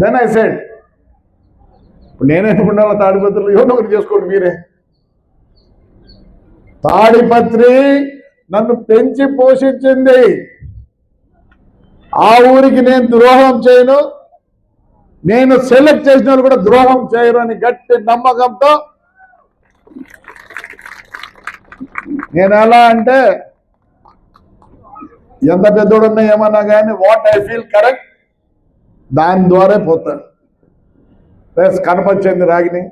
Then I said నేనేమి ఉండాలి తాడిపత్రులు? ఎవరిని ఒకటి చేసుకోండి మీరే. తాడిపత్రి నన్ను పెంచి పోషించింది. ఆ ఊరికి నేను ద్రోహం చేయను. నేను సెలెక్ట్ చేసిన వాళ్ళు కూడా ద్రోహం చేయరు అని గట్టి నమ్మకంతో నేను ఎలా అంటే ఎంత పెద్దోడున్నా ఏమన్నా కానీ వాట్ ఐ ఫీల్ కరెక్ట్ దాని ద్వారా పోతాడు. ప్లస్ కనపచ్చింది రాగిని.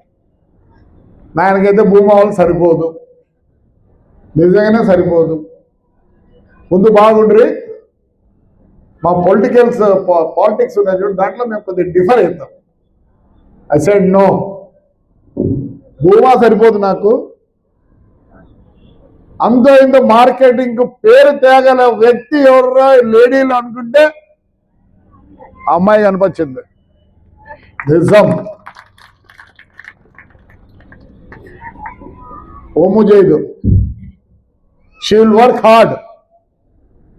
నాయనకైతే భూమి వాళ్ళు సరిపోదు. నిజంగానే సరిపోదు. ముందు బాగుండ్రి. మా పొలిటికల్స్ పాలిటిక్స్ ఉన్నాయి చూడు దాంట్లో మేము కొద్దిగా డిఫర్ అవుతాం ఐ సైడ్ నో. భూమా సరిపోదు నాకు. అంత ఇంత మార్కెటింగ్ పేరు తేగల వ్యక్తి ఎవరు లేడీలు అనుకుంటే అమ్మాయి కనిపించింది నిజం. ఓము చేయదు షీ విల్ వర్క్ హార్డ్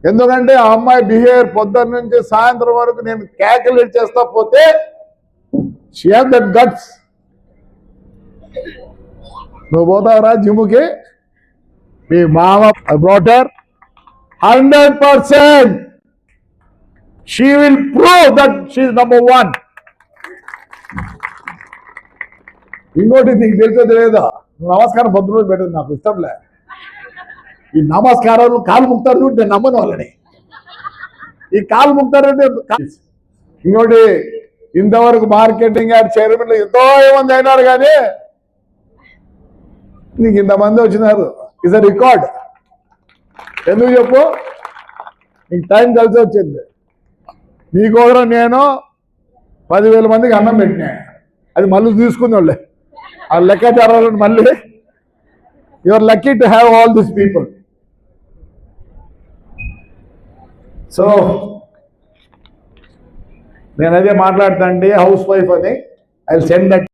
ఎందుకంటే ఆ అమ్మాయి బిహేవియర్ పొద్దున్న నుంచి సాయంత్రం వరకు నేను క్యాల్కులేట్ చేస్తా పోతే షీ దట్ గట్స్ నువ్వు పోతావురా జిమ్కి మీ మామ brother hundred percent she will that that is number one ఇంకోటి నీకు తెలుసో తెలియదా? నువ్వు నమస్కారం పొద్దు రోజు పెట్టదు నాకు ఇష్టంలే ఈ నమస్కారాలు కాలు ముక్తారు చూడు నేను నమ్మను వాళ్ళని. ఈ కాలు ముక్తారంటే ఇంకోటి ఇంతవరకు మార్కెటింగ్ యాడ్ చైర్మన్లు ఎంతో మంది అయినారు కానీ నీకు ఇంతమంది వచ్చినారు. Is a record. ఎందుకు చెప్పు? నీకు టైం కలిసి వచ్చింది. నీకోసం నేను పదివేల మందికి అన్నం పెట్టినా. అది మళ్ళీ తీసుకుని వాళ్ళే. ఆ లెక్కాచారాలను మళ్ళీ your lucky to have all this people so నేను అదే మాట్లాడుతా అండి హౌస్ వైఫ్ అని. I send that